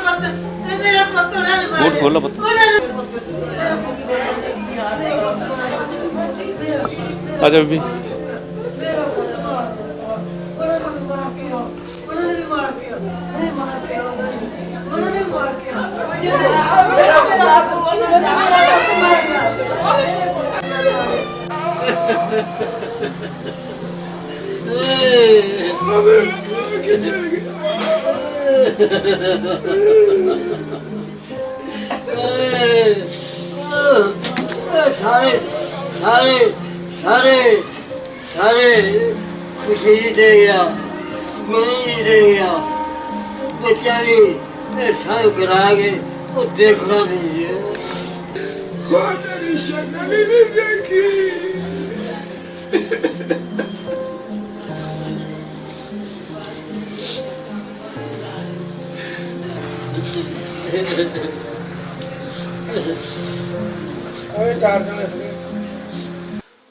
ਪੁੱਤ ਇਹ ਮੇਰਾ ਪੁੱਤ ਉਹਨਾਂ ਨੇ ਮਾਰਿਆ ਬੂਟ ਖੋਲ੍ਹੋ ਪੁੱਤ। ਉਹਨਾਂ ਨੇ ਪੁੱਤ ਮੇਰਾ ਪੁੱਤ ਮੇਰਾ ਪੁੱਤ। ਆ ਜਾ ਬੀਬੀ। ਮੇਰਾ ਪੁੱਤ ਮਾਰਿਆ। ਉਹਨਾਂ ਨੇ ਮਾਰ ਕੇ ਆ ਉਹਨਾਂ ਨੇ ਵੀ ਮਾਰ ਕੇ ਆ ਨਹੀਂ ਮਾਰ ਕੇ ਆ ਉਹਨਾਂ ਨੇ ਉਹਨਾਂ ਨੇ ਵੀ ਮਾਰ ਕੇ ਆ ਜਿਹੜੇ ਮੇਰਾ ਮੇਰਾ ਪੁੱਤ ਉਹਨਾਂ ਨੇ ਮੇਰਾ ਪੁੱਤ ਮਾਰਿਆ ਮੇਰੇ ਪੁੱਤ ਮਾਰਿਆ ਸਾਰੇ ਸਾਰੇ ਸਾਰੇ ਸਾਰੇ ਖੁਸ਼ੀ ਦੇ ਗਿਆ ਮੇਰੀ ਦੇ ਗਿਆ ਬੱਚਾ ਵੀ ਇਹ ਸਾਲ ਕਰਾ ਕੇ ਉਹ ਦੇਖਣਾ ਨਹੀਂ ਹੈ। ਮੇਰੀ ਸ਼ਕਲ ਨਹੀਂ ਦੇਖੀ।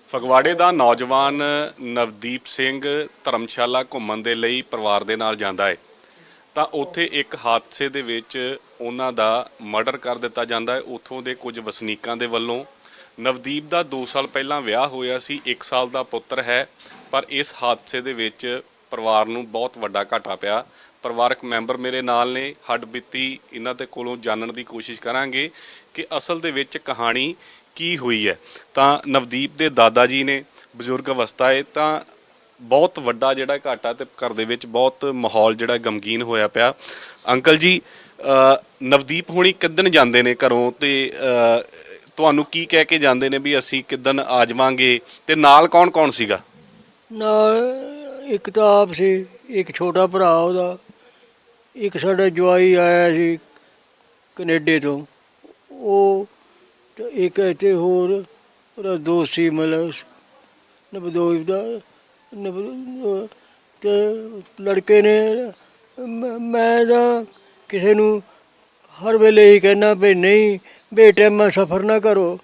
ਫਗਵਾੜੇ ਦਾ ਨੌਜਵਾਨ ਨਵਦੀਪ ਸਿੰਘ ਧਰਮਸ਼ਾਲਾ ਘੁੰਮਣ ਦੇ ਲਈ ਪਰਿਵਾਰ ਦੇ ਨਾਲ ਜਾਂਦਾ ਹੈ। ਤਾਂ ਉੱਥੇ ਇੱਕ ਹਾਦਸੇ ਦੇ ਵਿੱਚ ਉਹਨਾਂ ਦਾ ਮਰਡਰ ਕਰ ਦਿੱਤਾ ਜਾਂਦਾ ਹੈ। ਉੱਥੋਂ ਦੇ ਕੁਝ ਵਸਨੀਕਾਂ ਦੇ ਵੱਲੋਂ ਨਵਦੀਪ ਦਾ 2 ਸਾਲ ਪਹਿਲਾਂ ਵਿਆਹ ਹੋਇਆ ਸੀ 1 ਸਾਲ ਦਾ ਪੁੱਤਰ ਹੈ, ਪਰ ਇਸ ਹਾਦਸੇ ਦੇ ਵਿੱਚ ਪਰਿਵਾਰ ਨੂੰ ਬਹੁਤ ਵੱਡਾ ਘਾਟਾ ਪਿਆ। ਪਰਿਵਾਰਕ ਮੈਂਬਰ ਮੇਰੇ ਨਾਲ ਨੇ, ਹੱਡ ਬੀਤੀ ਇਹਨਾਂ ਦੇ ਕੋਲੋਂ ਜਾਣਨ ਦੀ ਕੋਸ਼ਿਸ਼ ਕਰਾਂਗੇ ਕਿ ਅਸਲ ਦੇ ਵਿੱਚ ਕਹਾਣੀ ਕੀ ਹੋਈ ਹੈ। ਤਾਂ ਨਵਦੀਪ ਦੇ ਦਾਦਾ ਜੀ ਨੇ, ਬਜ਼ੁਰਗ ਅਵਸਥਾ ਹੈ ਤਾਂ ਬਹੁਤ ਵੱਡਾ ਜਿਹੜਾ ਘਾਟਾ ਤੇ ਘਰ ਦੇ ਵਿੱਚ ਬਹੁਤ ਮਾਹੌਲ ਜਿਹੜਾ ਗਮਗੀਨ ਹੋਇਆ ਪਿਆ। ਅੰਕਲ ਜੀ ਨਵਦੀਪ ਹੁਣੀ ਕਿੱਦਣ ਜਾਂਦੇ ਨੇ ਘਰੋਂ ਤੇ ਤੁਹਾਨੂੰ ਕੀ ਕਹਿ ਕੇ ਜਾਂਦੇ ਨੇ ਵੀ ਅਸੀਂ ਕਿੱਦਣ ਆ ਜਾਵਾਂਗੇ ਤੇ ਨਾਲ ਕੌਣ ਕੌਣ ਸੀਗਾ? ਨਾਲ ਇੱਕ ਤਾਂ ਆਪ ਸੀ, ਇੱਕ ਛੋਟਾ ਭਰਾ ਉਹਦਾ। ਇੱਕ ਸਾਡਾ ਜਵਾਈ ਆਇਆ ਸੀ ਕੈਨੇਡਾ ਤੋਂ। ਉਹ ਤੇ ਇੱਕ ਇੱਥੇ ਹੋਰ ਉਹਦਾ ਦੋਸਤ ਸੀ ਮਤਲਬ ਨਵਦੋਸ਼ ਦਾ, ਨਵ- ਤੇ ਲੜਕੇ ਨੇ ਮ- ਮੈਂ ਤਾਂ ਕਿਸੇ ਨੂੰ ਹਰ ਵੇਲੇ ਹੀ ਕਹਿਣਾ ਵੀ ਨਹੀਂ ਬੇਟਾਈਮਾ ਸਫਰ ਨਾ ਕਰੋ।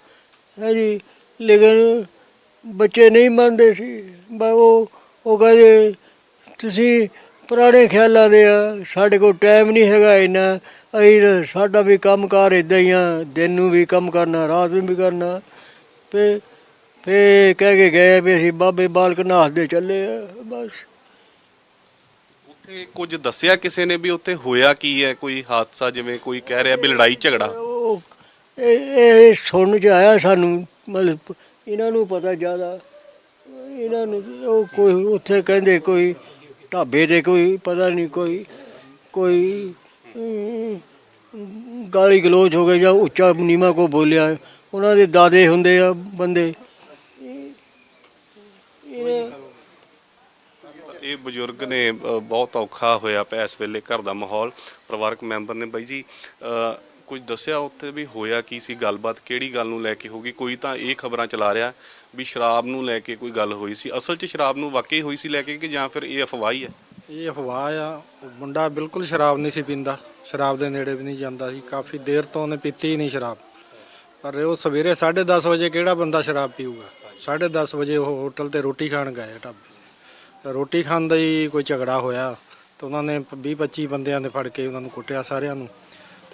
ਹੈ ਜੀ, ਲੇਕਿਨ ਬੱਚੇ ਨਹੀਂ ਮੰਨਦੇ ਸੀ। ਬ ਉਹ ਉਹ ਕਹਿੰਦੇ, ਤੁਸੀਂ ਪੁਰਾਣੇ ਖਿਆਲਾਂ ਦੇ ਆ ਸਾਡੇ ਕੋਲ ਟਾਈਮ ਨਹੀਂ ਹੈਗਾ ਇੰਨਾ। ਅਸੀਂ ਤਾਂ ਸਾਡਾ ਵੀ ਕੰਮਕਾਰ ਇਦਾਂ ਹੀ ਆ ਦਿਨ ਨੂੰ ਵੀ ਕੰਮ ਕਰਨਾ ਰਾਤ ਨੂੰ ਵੀ ਕਰਨਾ। ਤੇ ਤੇ ਕਹਿ ਕੇ ਗਏ ਵੀ ਅਸੀਂ ਬਾਬੇ ਬਾਲਕ ਨਾਥ ਦੇ ਚੱਲੇ ਆ ਬਸ। ਉੱਥੇ ਕੁਝ ਦੱਸਿਆ ਕਿਸੇ ਨੇ ਵੀ ਉੱਥੇ ਹੋਇਆ ਕੀ ਹੈ? ਕੋਈ ਹਾਦਸਾ ਜਿਵੇਂ ਕੋਈ ਕਹਿ ਰਿਹਾ ਵੀ ਲੜਾਈ ਝਗੜਾ? ਉਹ ਇਹ ਇਹ ਸੁਣਨ ਚ ਆਇਆ ਸਾਨੂੰ ਮਤਲਬ ਇਹਨਾਂ ਨੂੰ ਪਤਾ ਜ਼ਿਆਦਾ। ਇਹਨਾਂ ਨੂੰ ਉਹ ਕੋਈ ਉੱਥੇ ਕਹਿੰਦੇ ਕੋਈ ਢਾਬੇ ਤੇ ਕੋਈ ਪਤਾ ਨਹੀਂ ਕੋਈ ਕੋਈ ਗਾਲੀ ਗਲੋਚ ਹੋ ਗਈ ਜਾਂ ਉੱਚਾ ਨੀਮਾ ਕੋ ਬੋਲਿਆ। ਉਹਨਾਂ ਦੇ ਦਾਦੇ ਹੁੰਦੇ ਆ ਬੰਦੇ। ਇਹ ਬਜ਼ੁਰਗ ਨੇ ਬਹੁਤ ਔਖਾ ਹੋਇਆ ਪਿਆ ਇਸ ਵੇਲੇ ਘਰ ਦਾ ਮਾਹੌਲ। ਪਰਿਵਾਰਕ ਮੈਂਬਰ ਨੇ ਬਾਈ ਜੀ ਅ, ਕੁਝ ਦੱਸਿਆ ਉੱਥੇ ਵੀ ਹੋਇਆ ਕੀ ਸੀ, ਗੱਲਬਾਤ ਕਿਹੜੀ ਗੱਲ ਨੂੰ ਲੈ ਕੇ ਹੋਗੀ ਕੋਈ ਤਾਂ ਇਹ ਖਬਰਾਂ ਚਲਾ ਰਿਹਾ ਵੀ ਸ਼ਰਾਬ ਨੂੰ ਲੈ ਕੇ ਕੋਈ ਗੱਲ ਹੋਈ ਸੀ। ਅਸਲ 'ਚ ਸ਼ਰਾਬ ਨੂੰ ਵਾਕਈ ਹੋਈ ਸੀ ਲੈ ਕੇ ਕਿ ਜਾਂ ਫਿਰ ਇਹ ਅਫਵਾਹ ਹੀ ਹੈ? ਇਹ ਅਫਵਾਹ ਆ, ਉਹ ਮੁੰਡਾ ਬਿਲਕੁਲ ਸ਼ਰਾਬ ਨਹੀਂ ਸੀ ਪੀਂਦਾ। ਸ਼ਰਾਬ ਦੇ ਨੇੜੇ ਵੀ ਨਹੀਂ ਜਾਂਦਾ ਸੀ। ਕਾਫੀ ਦੇਰ ਤੋਂ ਉਹਨੇ ਪੀਤੀ ਹੀ ਨਹੀਂ ਸ਼ਰਾਬ। ਪਰ ਉਹ ਸਵੇਰੇ 10:30 ਵਜੇ ਕਿਹੜਾ ਬੰਦਾ ਸ਼ਰਾਬ ਪੀਊਗਾ? 10:30 ਵਜੇ ਉਹ ਹੋਟਲ ਤੇ ਰੋਟੀ ਖਾਣ ਗਏ ਢਾਬੇ ਤੇ। ਰੋਟੀ ਖਾਣ ਦਾ ਹੀ ਕੋਈ ਝਗੜਾ ਹੋਇਆ। ਤਾਂ ਉਹਨਾਂ ਨੇ 20 25 ਬੰਦਿਆਂ ਦੇ ਫੜ ਕੇ ਉਹਨਾਂ ਨੂੰ ਕੁੱਟਿਆ ਸਾਰਿਆਂ ਨੂੰ।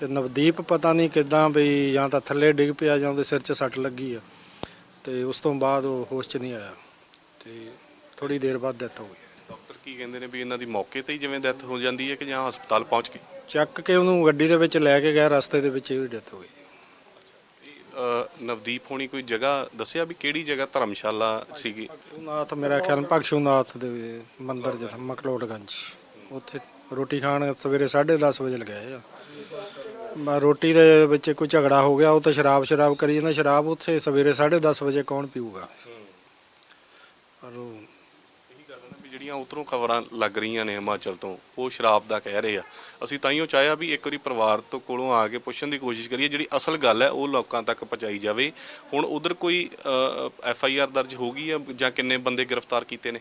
ਤੇ ਨਵਦੀਪ ਪਤਾ ਨਹੀਂ ਕਿਦਾਂ ਵੀ ਜਾਂ ਤਾਂ ਥੱਲੇ ਡਿੱਗ ਪਿਆ ਜਾਂ ਉਹਦੇ ਸਿਰ 'ਚ ਸੱਟ ਲੱਗੀ ਆ। ਤੇ ਉਸ ਤੋਂ ਬਾਅਦ ਉਹ ਹੋਸ਼ 'ਚ ਨਹੀਂ ਆਇਆ। ਤੇ ਥੋੜੀ ਦੇਰ ਬਾਅਦ ਡੈਥ ਹੋ ਗਈ। ਡਾਕਟਰ ਕੀ ਕਹਿੰਦੇ ਨੇ ਵੀ ਇਹਨਾਂ ਦੀ ਮੌਕੇ ਤੇ ਹੀ ਜਿਵੇਂ ਡੈਥ ਹੋ ਜਾਂਦੀ ਹੈ ਕਿ ਜਾਂ ਹਸਪਤਾਲ ਪਹੁੰਚ ਕੇ ਚੱਕ ਕੇ ਉਹਨੂੰ ਗੱਡੀ ਦੇ ਵਿੱਚ ਲੈ ਕੇ ਗਏ ਰਸਤੇ ਦੇ ਵਿੱਚ ਹੀ ਡੈਥ ਹੋ ਗਈ। ਅ, ਨਵਦੀਪ ਹੋਣੀ ਕੋਈ ਜਗ੍ਹਾ ਦੱਸਿਆ ਵੀ ਕਿਹੜੀ ਜਗ੍ਹਾ ਧਰਮਸ਼ਾਲਾ ਸੀਗੀ? ਨਾਥ ਮੇਰਾ ਖਿਆਲ ਭਗਸ਼ੂਨਾਥ ਦੇ ਮੰਦਿਰ ਜਿੱਥੇ ਮਕਲੋੜਗੰਜ ਉੱਥੇ ਰੋਟੀ ਖਾਣ ਸਵੇਰੇ 10:30 ਵਜੇ ਲਗਾਏ ਆ। ਰੋਟੀ ਦੇ ਵਿੱਚ ਕੋਈ ਝਗੜਾ ਹੋ ਗਿਆ ਉਹ ਤਾਂ ਸ਼ਰਾਬ ਸ਼ਰਾਬ ਕਰੀ ਜਾਂਦਾ। ਸ਼ਰਾਬ ਉੱਥੇ ਸਵੇਰੇ 10:30 ਵਜੇ ਕੌਣ ਪੀਊਗਾ? ਪਰ ਉਹ ਇਹੀ ਗੱਲ ਹੈ ਨਾ ਵੀ ਜਿਹੜੀਆਂ ਉਧਰੋਂ ਖਬਰਾਂ ਲੱਗ ਰਹੀਆਂ ਨੇ ਹਿਮਾਚਲ ਤੋਂ ਉਹ ਸ਼ਰਾਬ ਦਾ ਕਹਿ ਰਹੇ ਆ। ਅਸੀਂ ਤਾਈਓ ਚਾਹਿਆ ਵੀ ਇੱਕ ਵਾਰੀ ਪਰਿਵਾਰ ਤੋਂ ਕੋਲੋਂ ਆ ਕੇ ਪੁੱਛਣ ਦੀ ਕੋਸ਼ਿਸ਼ ਕਰੀਏ ਜਿਹੜੀ ਅਸਲ ਗੱਲ ਹੈ ਉਹ ਲੋਕਾਂ ਤੱਕ ਪਹੁੰਚਾਈ ਜਾਵੇ। ਹੁਣ ਉਧਰ ਕੋਈ ਐਫ ਆਈ ਆਰ ਦਰਜ ਹੋ ਗਈ ਆ ਜਾਂ ਕਿੰਨੇ ਬੰਦੇ ਗ੍ਰਿਫਤਾਰ ਕੀਤੇ ਨੇ?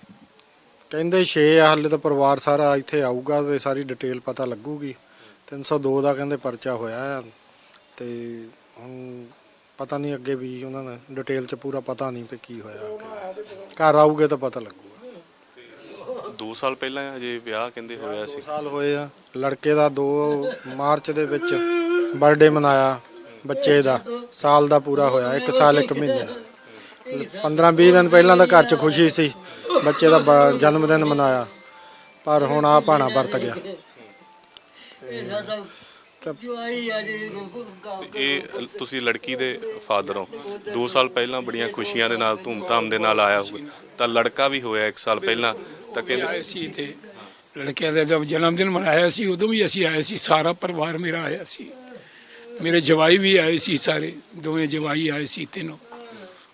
ਕਹਿੰਦੇ 6 ਆ ਹਾਲੇ ਤਾਂ ਪਰਿਵਾਰ ਸਾਰਾ ਇੱਥੇ ਆਊਗਾ ਤੇ ਸਾਰੀ ਡਿਟੇਲ ਪਤਾ ਲੱਗੂਗੀ। 302 ਦਾ ਕਹਿੰਦੇ ਪਰਚਾ ਹੋਇਆ ਆ ਤੇ ਹੁਣ ਪਤਾ ਨਹੀਂ ਅੱਗੇ ਵੀ ਉਹਨਾਂ ਦਾ ਡਿਟੇਲ ਚ ਪੂਰਾ ਪਤਾ ਨਹੀਂ ਕਿ ਕੀ ਹੋਇਆ ਅੱਗੇ। ਘਰ ਆਊਗੇ ਤਾਂ ਪਤਾ ਲੱਗੂਗਾ। 2 ਸਾਲ ਪਹਿਲਾਂ ਹਜੇ ਵਿਆਹ ਕਹਿੰਦੇ ਹੋਇਆ ਸੀ। ਸਾਲ ਹੋਏ ਆ। ਲੜਕੇ ਦਾ 2 ਮਾਰਚ ਦੇ ਵਿੱਚ ਬਰਥਡੇ ਮਨਾਇਆ ਬੱਚੇ ਦਾ। ਸਾਲ ਦਾ ਪੂਰਾ ਹੋਇਆ 1 ਸਾਲ 1 ਮਹੀਨੇ। ਦਾ 15 20 ਦਿਨ ਪਹਿਲਾਂ ਤਾਂ ਘਰ 'ਚ ਖੁਸ਼ੀ ਸੀ ਬੱਚੇ ਦਾ ਜਨਮ ਦਿਨ ਮਨਾਇਆ। ਪਰ ਹੁਣ ਆ ਭਾਣਾ ਵਰਤ ਗਿਆ। ਇਹ ਸਾਡਾ ਤਾਂ ਜਵਾਈ ਆ ਜੀ ਇਹ ਤੁਸੀਂ ਲੜਕੀ ਦੇ ਫਾਦਰ ਹੋ। 2 ਸਾਲ ਪਹਿਲਾਂ ਬੜੀਆਂ ਖੁਸ਼ੀਆਂ ਦੇ ਨਾਲ ਧੂਮਧਾਮ ਦੇ ਨਾਲ ਆਇਆ ਹੋਊਗਾ। ਤਾਂ ਲੜਕਾ ਵੀ ਹੋਇਆ 1 ਸਾਲ ਪਹਿਲਾਂ। ਤਾਂ ਆਏ ਕਹਿੰਦੇ ਸੀ ਤੇ ਲੜਕਿਆਂ ਦਾ ਜਦ ਜਨਮ ਦਿਨ ਮਨਾਇਆ ਸੀ ਉਦੋਂ ਵੀ ਅਸੀਂ ਆਏ ਸੀ। ਸਾਰਾ ਪਰਿਵਾਰ ਮੇਰਾ ਆਇਆ ਸੀ। ਮੇਰੇ ਜਵਾਈ ਵੀ ਆਏ ਸੀ ਸਾਰੇ। ਦੋਵੇਂ ਜਵਾਈ ਆਏ ਸੀ ਤਿੰਨੋਂ।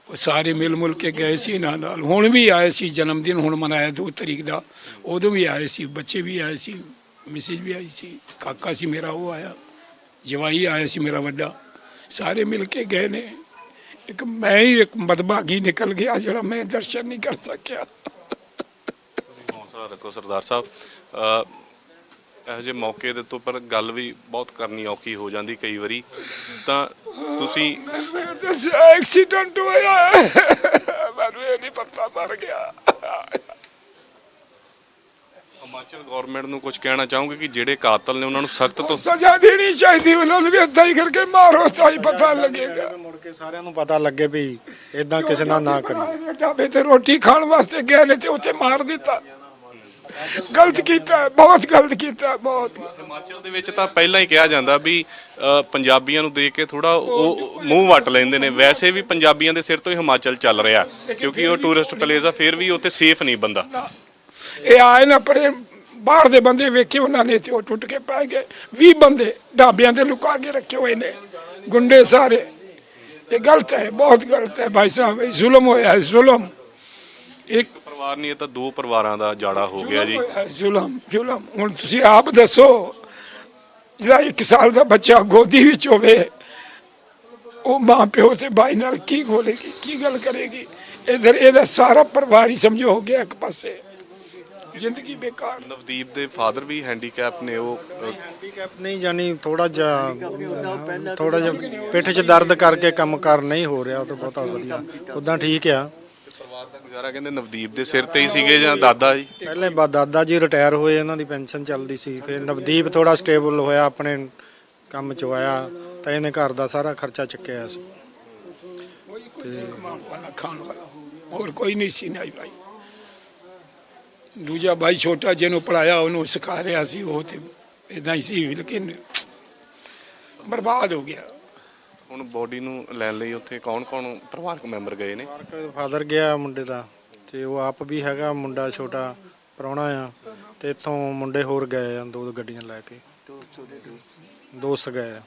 ਉਹ ਸਾਰੇ ਮਿਲ ਮੁਲ ਕੇ ਗਏ ਸੀ ਨਾਲ ਨਾਲ। ਹੁਣ ਵੀ ਆਏ ਸੀ ਜਨਮ ਦਿਨ ਹੁਣ ਮਨਾਇਆ 2 ਤਰੀਕ ਦਾ। ਉਦੋਂ ਵੀ ਆਏ ਸੀ ਬੱਚੇ ਵੀ ਆਏ ਸੀ। ਮਿਸਿਜ ਵੀ ਆਈ ਸੀ ਕਾਕਾ ਸੀ ਮੇਰਾ ਉਹ ਆਇਆ ਜਵਾਈ ਆਇਆ ਸੀ ਮੇਰਾ ਵੱਡਾ। ਸਾਰੇ ਮਿਲ ਕੇ ਗਏ ਨੇ। ਇੱਕ ਮੈਂ ਹੀ ਇੱਕ ਮਦਭਾਗੀ ਨਿਕਲ ਗਿਆ ਜਿਹੜਾ ਮੈਂ ਦਰਸ਼ਨ ਨਹੀਂ ਕਰ ਸਕਿਆ। ਹੌਸਲਾ ਰੱਖੋ ਸਰਦਾਰ ਸਾਹਿਬ। ਇਹੋ ਜਿਹੇ ਮੌਕੇ ਦੇ ਤੋਂ ਪਰ ਗੱਲ ਵੀ ਬਹੁਤ ਕਰਨੀ ਔਖੀ ਹੋ ਜਾਂਦੀ ਕਈ ਵਾਰੀ। ਤਾਂ ਤੁਸੀਂ ਐਕਸੀਡੈਂਟ ਹੋਇਆ। ਮੈਨੂੰ ਇਹ ਨਹੀਂ ਪਤਾ ਮਰ ਗਿਆ। ਹਿਮਾਚਲ ਗਵਰਨਮੈਂਟ ਨੂੰ ਕੁਝ ਕਹਿਣਾ ਚਾਹੋਗੇ ਕਿ ਜਿਹੜੇ ਕਾਤਲ ਨੇ ਉਹਨਾਂ ਨੂੰ ਸਖਤ ਤੋਂ ਸਜ਼ਾ ਦੇਣੀ ਚਾਹੀਦੀ ਉਹਨਾਂ ਨੂੰ ਵੀ ਏਦਾਂ ਹੀ ਕਰਕੇ ਮਾਰੋ ਤਾਂ ਹੀ ਪਤਾ ਲੱਗੇਗਾ। ਮੁੜ ਕੇ ਸਾਰਿਆਂ ਨੂੰ ਪਤਾ ਲੱਗੇ ਵੀ ਇਦਾਂ ਕਿਸੇ ਨਾਲ ਨਾ ਕਰੀ ਢਾਬੇ ਤੇ ਰੋਟੀ ਖਾਣ ਵਾਸਤੇ ਗਏ ਨੇ ਤੇ ਉੱਥੇ ਮਾਰ ਦਿੱਤਾ। ਗਲਤ ਕੀਤਾ ਬਹੁਤ ਗਲਤ ਕੀਤਾ ਬਹੁਤ। ਹਿਮਾਚਲ ਦੇ ਵਿੱਚ ਤਾਂ ਪਹਿਲਾਂ ਹੀ ਕਿਹਾ ਜਾਂਦਾ ਵੀ ਪੰਜਾਬੀਆਂ ਨੂੰ ਦੇਖ ਕੇ ਥੋੜਾ ਉਹ ਮੂੰਹ ਵੱਟ ਲੈਂਦੇ ਨੇ। ਵੈਸੇ ਵੀ ਪੰਜਾਬੀਆਂ ਦੇ ਸਿਰ ਤੋਂ ਹੀ ਹਿਮਾਚਲ ਚੱਲ ਰਿਹਾ ਕਿਉਂਕਿ ਉਹ ਟੂਰਿਸਟ ਪਲੇਸ ਆ ਫਿਰ ਵੀ ਉੱਥੇ ਸੇਫ ਨਹੀਂ ਬੰਦਾ। ਇਹ ਆਏ ਨਾ ਪਰੇ ਬਾਹਰ ਦੇ ਬੰਦੇ ਵੇਖੇ ਉਹਨਾਂ ਨੇ ਤੇ ਉਹ ਟੁੱਟ ਕੇ ਪੈ ਗਏ। 20 ਬੰਦੇ ਢਾਬਿਆਂ ਤੇ ਲੁਕਾ ਕੇ ਰੱਖੇ ਹੋਏ ਨੇ ਗੁੰਡੇ ਸਾਰੇ। ਇਹ ਗਲਤ ਹੈ ਬਹੁਤ ਗਲਤ ਹੈ ਭਾਈ ਸਾਹਿਬ ਇਹ ਜ਼ੁਲਮ ਹੋਇਆ ਹੈ ਜ਼ੁਲਮ। ਇੱਕ ਪਰਿਵਾਰ ਨਹੀਂ ਇਹ ਤਾਂ ਦੋ ਪਰਿਵਾਰਾਂ ਦਾ ਜਾੜਾ ਹੋ ਗਿਆ ਜੀ। ਜ਼ੁਲਮ ਜ਼ੁਲਮ। ਹੁਣ ਤੁਸੀਂ ਆਪ ਦੱਸੋ ਜਿਹੜਾ ਇੱਕ ਸਾਲ ਦਾ ਬੱਚਾ ਗੋਦੀ ਵਿੱਚ ਹੋਵੇ ਉਹ ਮਾਂ ਪਿਓ ਤੇ ਭਾਈ ਨਾਲ ਕੀ ਖੋਲੇਗੀ ਕੀ ਗੱਲ ਕਰੇਗੀ? ਇਧਰ ਇਹਦਾ ਸਾਰਾ ਪਰਿਵਾਰ ਹੀ ਸਮਝੋ ਹੋ ਗਿਆ ਇੱਕ ਪਾਸੇ। ਜ਼ਿੰਦਗੀ ਬੇਕਾਰ। ਨਵਦੀਪ ਦੇ ਫਾਦਰ ਵੀ ਹੈਂਡੀਕੈਪ ਨੇ ਉਹ ਹੈਂਡੀਕੈਪ ਨਹੀਂ ਜਾਨੀ ਥੋੜਾ ਜਿਹਾ ਥੋੜਾ ਜਿਹਾ ਪਿੱਠ 'ਚ ਦਰਦ ਕਰਕੇ ਕੰਮ ਕਰ ਨਹੀਂ ਹੋ ਰਿਹਾ ਉਹ ਤਾਂ ਬਹੁਤਾ ਵਧੀਆ। ਉਦਾਂ ਠੀਕ ਆ। ਪਰਿਵਾਰ ਦਾ ਗੁਜ਼ਾਰਾ ਕਹਿੰਦੇ ਨਵਦੀਪ ਦੇ ਸਿਰ ਤੇ ਹੀ ਸੀਗੇ ਜਾਂ ਦਾਦਾ ਜੀ? ਪਹਿਲੇ ਬਾ ਦਾਦਾ ਜੀ ਰਿਟਾਇਰ ਹੋਏ ਇਹਨਾਂ ਦੀ ਪੈਨਸ਼ਨ ਚੱਲਦੀ ਸੀ। ਫਿਰ ਨਵਦੀਪ ਥੋੜਾ ਸਟੇਬਲ ਹੋਇਆ ਆਪਣੇ ਕੰਮ 'ਚ ਆਇਆ ਤਾਂ ਇਹਨੇ ਘਰ ਦਾ ਸਾਰਾ ਖਰਚਾ ਚੱਕਿਆ ਸੀ। ਕਮਾਉਣ ਵਾਲਾ ਖਾਣ ਵਾਲਾ। ਹੋਰ ਕੋਈ ਨਹੀਂ ਸੀ ਨਹੀਂ ਭਾਈ। ਦੂਜਾ ਭਾਈ ਛੋਟਾ ਜਿਹਨੂੰ ਪੜਾਇਆ ਉਹਨੂੰ ਸਿਖਾ ਰਿਹਾ ਸੀ ਉਹ ਤੇ ਇਦਾਂ ਹੀ ਸੀ ਲੇਕਿਨ ਬਰਬਾਦ ਹੋ ਗਿਆ। ਹੁਣ ਬੋਡੀ ਨੂੰ ਲੈਣ ਲਈ ਉੱਥੇ ਕੌਣ-ਕੌਣ ਪਰਿਵਾਰਕ ਮੈਂਬਰ ਗਏ ਨੇ? ਫਾਦਰ ਗਿਆ ਮੁੰਡੇ ਦਾ ਤੇ ਉਹ ਆਪ ਵੀ ਹੈਗਾ ਮੁੰਡਾ ਛੋਟਾ ਪ੍ਰਾਹੁਣਾ ਆ ਤੇ ਇੱਥੋਂ ਮੁੰਡੇ ਹੋਰ ਗਏ ਆ ਦੋ ਗੱਡੀਆਂ ਲੈ ਕੇ। ਦੋਸਤ ਗਏ ਆ।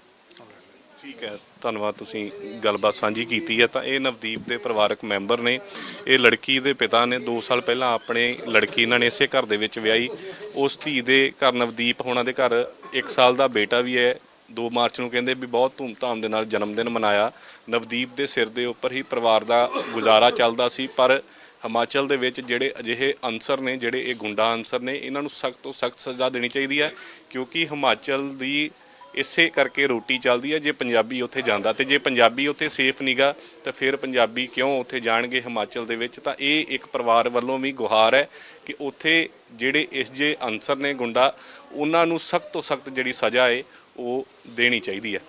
ਠੀਕ ਹੈ, ਧੰਨਵਾਦ ਤੁਸੀਂ ਗੱਲਬਾਤ ਸਾਂਝੀ ਕੀਤੀ ਹੈ। ਤਾਂ ਇਹ ਨਵਦੀਪ ਦੇ ਪਰਿਵਾਰਕ ਮੈਂਬਰ ਨੇ, ਇਹ ਲੜਕੀ ਦੇ ਪਿਤਾ ਨੇ 2 ਸਾਲ ਪਹਿਲਾਂ ਆਪਣੇ ਲੜਕੀ ਇਹਨਾਂ ਨੇ ਇਸੇ ਘਰ ਦੇ ਵਿੱਚ ਵਿਆਹੀ। ਉਸ ਧੀ ਦੇ ਘਰ ਨਵਦੀਪ ਹੋਣਾ ਦੇ ਘਰ 1 ਸਾਲ ਦਾ ਬੇਟਾ ਵੀ ਹੈ। 2 ਮਾਰਚ ਨੂੰ ਕਹਿੰਦੇ ਵੀ ਬਹੁਤ ਧੂਮਧਾਮ ਦੇ ਨਾਲ ਜਨਮ ਦਿਨ ਮਨਾਇਆ। ਨਵਦੀਪ ਦੇ ਸਿਰ ਦੇ ਉੱਪਰ ਹੀ ਪਰਿਵਾਰ ਦਾ ਗੁਜ਼ਾਰਾ ਚੱਲਦਾ ਸੀ, ਪਰ ਹਿਮਾਚਲ ਦੇ ਵਿੱਚ ਜਿਹੜੇ ਅਜਿਹੇ ਅਨਸਰ ਨੇ, ਜਿਹੜੇ ਇਹ ਗੁੰਡਾ ਅਨਸਰ ਨੇ, ਇਹਨਾਂ ਨੂੰ ਸਖਤ ਤੋਂ ਸਖਤ ਸਜ਼ਾ ਦੇਣੀ ਚਾਹੀਦੀ ਹੈ। ਕਿਉਂਕਿ ਹਿਮਾਚਲ ਦੀ ਇਸੇ ਕਰਕੇ ਰੋਟੀ ਚੱਲਦੀ ਹੈ, ਜੇ ਪੰਜਾਬੀ ਉੱਥੇ ਜਾਂਦਾ ਤੇ ਜੇ ਪੰਜਾਬੀ ਉੱਥੇ ਸੇਫ ਨਹੀਂਗਾ ਤਾਂ ਫਿਰ ਪੰਜਾਬੀ ਕਿਉਂ ਉੱਥੇ ਜਾਣਗੇ ਹਿਮਾਚਲ ਦੇ ਵਿੱਚ? ਤਾਂ ਇਹ ਇੱਕ ਪਰਿਵਾਰ ਵੱਲੋਂ ਵੀ ਗੁਹਾਰ ਹੈ ਕਿ ਉੱਥੇ ਜਿਹੜੇ ਇਸ ਜੇ ਅਨਸਰ ਨੇ ਗੁੰਡਾ, ਉਹਨਾਂ ਨੂੰ ਸਖਤ ਤੋਂ ਸਖਤ ਜਿਹੜੀ ਸਜ਼ਾ ਹੈ, ਉਹ ਦੇਣੀ ਚਾਹੀਦੀ ਹੈ।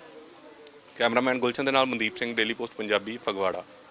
ਕੈਮਰਾਮੈਨ ਗੁਲਸ਼ਨ ਦੇ ਨਾਲ ਮਨਦੀਪ ਸਿੰਘ, ਡੇਲੀ ਪੋਸਟ, ਪੰਜਾਬੀ ਫਗਵਾੜਾ।